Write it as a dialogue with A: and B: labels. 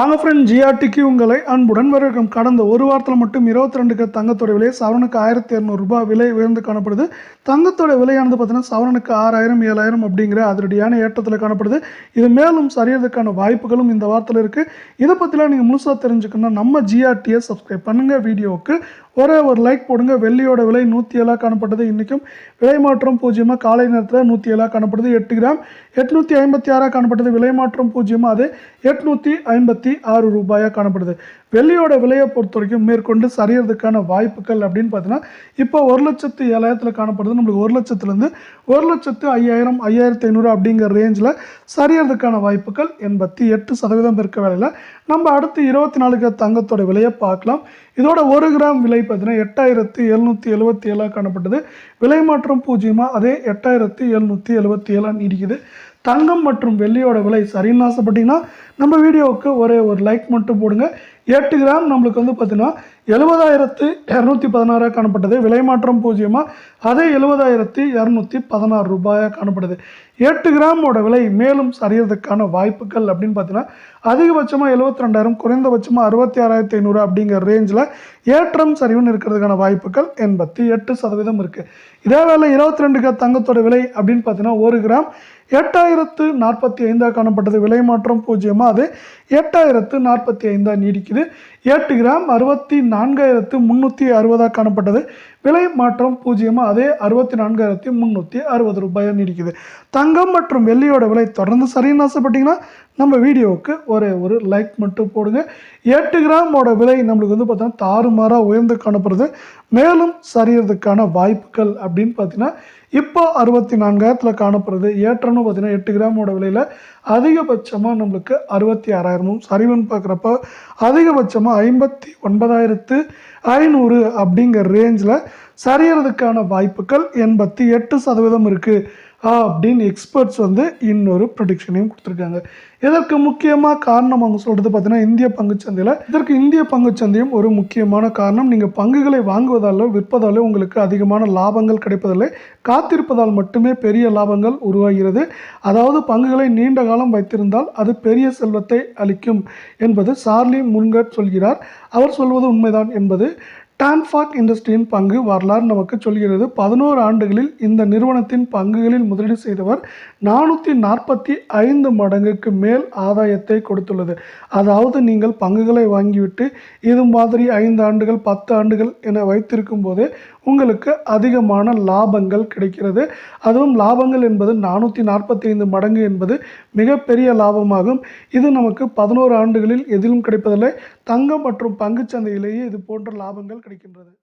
A: வாங்க ஃப்ரெண்ட் ஜிஆர்டிக்கு உங்களை அன்புடன் வரவேற்கும். கடந்த ஒரு வாரத்தில் மட்டும் இருபத்தி ரெண்டுக்கு தங்கத்தோட விலை சவரனுக்கு ஆயிரத்தி இரநூறுபா விலை உயர்ந்து காணப்படுது. தங்கத்தோட விலையானது பார்த்தீங்கன்னா சவரனுக்கு ஆறாயிரம் ஏழாயிரம் அப்படிங்கிற அதிரடியான ஏற்றத்தில் காணப்படுது. இது மேலும் சரியறதுக்கான வாய்ப்புகளும் இந்த வாரத்தில் இருக்குது இதை பற்றிலாம் நீங்கள் முழுசாக தெரிஞ்சுக்கணும்னா நம்ம ஜிஆர்டியை சப்ஸ்கிரைப் பண்ணுங்கள் வீடியோவுக்கு ஒரே ஒரு லைக் போடுங்க. வெள்ளியோட விலை நூற்றி ஏழாக காணப்பட்டது. இன்றைக்கும் விலை மாற்றம் பூஜ்ஜியமாக காலை நேரத்தில் நூற்றி ஏழாக காணப்படுது. எட்டு கிராம் எட்நூற்றி ஐம்பத்தி ஆறாக காணப்பட்டது. விலை மாற்றம் பூஜ்ஜியமாக அது எட்நூற்றி ஐம்பத்தி ஆறு ரூபாயாக காணப்படுது. வெள்ளியோட விலையை பொறுத்த வரைக்கும் மேற்கொண்டு சரியறதுக்கான வாய்ப்புகள் அப்படின்னு பார்த்தீங்கன்னா இப்போ ஒரு லட்சத்து ஏழாயிரத்தில் காணப்படுது. நம்மளுக்கு ஒரு லட்சத்துலேருந்து ஒரு லட்சத்து ஐயாயிரம் ஐயாயிரத்தி ஐநூறு அப்படிங்கிற ரேஞ்சில் சரியறதுக்கான வாய்ப்புகள் எண்பத்தி எட்டு சதவீதம் இருக்க வேலையில். நம்ம அடுத்து இருபத்தி நாலுக்கு தங்கத்தோட விலையை பார்க்கலாம். இதோட ஒரு கிராம் விலை பார்த்தீங்கன்னா எட்டாயிரத்து எழுநூற்றி எழுபத்தி ஏழாக காணப்பட்டது. விலை மாற்றம் பூஜ்ஜியமாக அதே எட்டாயிரத்து எழுநூற்றி எழுபத்தி ஏழாக நீடிக்குது. தங்கம் மற்றும் வெள்ளியோட விலை சரின்னு ஆசைப்பட்டீங்கன்னா நம்ம வீடியோவுக்கு ஒரே ஒரு லைக் மட்டும் போடுங்க. எட்டு கிராம் நம்மளுக்கு வந்து பார்த்தீங்கன்னா எழுபதாயிரத்து இரநூத்தி பதினாறாக காணப்பட்டது. விலை மாற்றம் பூஜ்ஜியமாக அதே எழுபதாயிரத்தி இரநூத்தி பதினாறு ரூபாயாக காணப்படுது. எட்டு கிராமோட விலை மேலும் சரியறதுக்கான வாய்ப்புகள் அப்படின்னு பார்த்தீங்கன்னா அதிகபட்சமாக எழுபத்தி ரெண்டாயிரம் குறைந்தபட்சமாக அறுபத்தி ஆறாயிரத்தி ஐநூறு அப்படிங்கிற ரேஞ்சில் ஏற்றம் சரிவுன்னு இருக்கிறதுக்கான வாய்ப்புகள் எண்பத்தி எட்டு சதவீதம் இருக்குது இதே வேலை இருபத்தி ரெண்டு தங்கத்தோட விலை அப்படின்னு பார்த்தீங்கன்னா ஒரு கிராம் எட்டாயிரத்து நாற்பத்தி ஐந்தாக காணப்பட்டது. விலை மாற்றம் பூஜ்ஜியமாக அது எட்டாயிரத்து நாற்பத்தி ஐந்தாக நீடிக்குது எட்டு கிராம் அறுபத்தி நான்காயிரத்து முந்நூற்றி அறுபதாக காணப்பட்டது. விலை மாற்றம் பூஜ்ஜியமாக அதே அறுபத்தி நான்காயிரத்தி முந்நூற்றி அறுபது ரூபாயாக நீடிக்குது. தங்கம் மற்றும் வெள்ளியோட விலை தொடர்ந்து சரின்னு ஆசைப்பட்டீங்கன்னா நம்ம வீடியோவுக்கு ஒரே ஒரு லைக் மட்டும் போடுங்க. எட்டு கிராமோட விலை நம்மளுக்கு வந்து பார்த்தோன்னா தாறுமாறாக உயர்ந்து காணப்படுது. மேலும் சரியறதுக்கான வாய்ப்புகள் அப்படின்னு பார்த்தீங்கன்னா இப்போ அறுபத்தி நான்காயிரத்தில் காணப்படுறது ஏற்றம்னு பார்த்தீங்கன்னா எட்டு கிராமோட விலையில். அதிகபட்சமாக நம்மளுக்கு அறுபத்தி ஆறாயிரமும் சரிவுன்னு பார்க்குறப்ப அதிகபட்சமாக ஐம்பத்தி ஒன்பதாயிரத்து ஐநூறு அப்படிங்கிற ரேஞ்சில் சரியறதுக்கான வாய்ப்புகள் எண்பத்தி எட்டு சதவீதம் இருக்குது அப்படின்னு எக்ஸ்பர்ட்ஸ் வந்து இன்னொரு ப்ரொடிக்ஷனையும் கொடுத்துருக்காங்க. இதற்கு முக்கியமாக காரணம் அவங்க சொல்கிறது பார்த்தீங்கன்னா இந்திய பங்குச்சந்தையில் இதற்கு இந்திய பங்குச்சந்தையும் ஒரு முக்கியமான காரணம். நீங்கள் பங்குகளை வாங்குவதாலோ விற்பதாலோ உங்களுக்கு அதிகமான லாபங்கள் கிடைப்பதில்லை. காத்திருப்பதால் மட்டுமே பெரிய லாபங்கள் உருவாகிறது. அதாவது பங்குகளை நீண்ட காலம் வைத்திருந்தால் அது பெரிய செல்வத்தை அளிக்கும் என்பது சார்லி முன்கட் சொல்கிறார். அவர் சொல்வது உண்மைதான் என்பது. டான்ஃபாக் இண்டஸ்ட்ரியின் பங்கு வரலாறு நமக்கு சொல்கிறது. பதினோரு ஆண்டுகளில் இந்த நிறுவனத்தின் பங்குகளில் முதலீடு செய்தவர் நானூற்றி நாற்பத்தி ஐந்து மடங்குக்கு மேல் ஆதாயத்தை கொடுத்துள்ளது. அதாவது நீங்கள் பங்குகளை வாங்கிவிட்டு இது மாதிரி ஐந்து ஆண்டுகள் பத்து ஆண்டுகள் என வைத்திருக்கும் போது உங்களுக்கு அதிகமான லாபங்கள் கிடைக்கிறது. அதுவும் லாபங்கள் என்பது நானூற்றி நாற்பத்தி ஐந்து மடங்கு என்பது மிகப்பெரிய லாபமாகும். இது நமக்கு பதினோரு ஆண்டுகளில் எதிலும் கிடைப்பதில்லை. தங்கம் மற்றும் பங்குச்சந்தையிலேயே இது போன்ற லாபங்கள் கிடைக்கும் கிடைக்கின்றது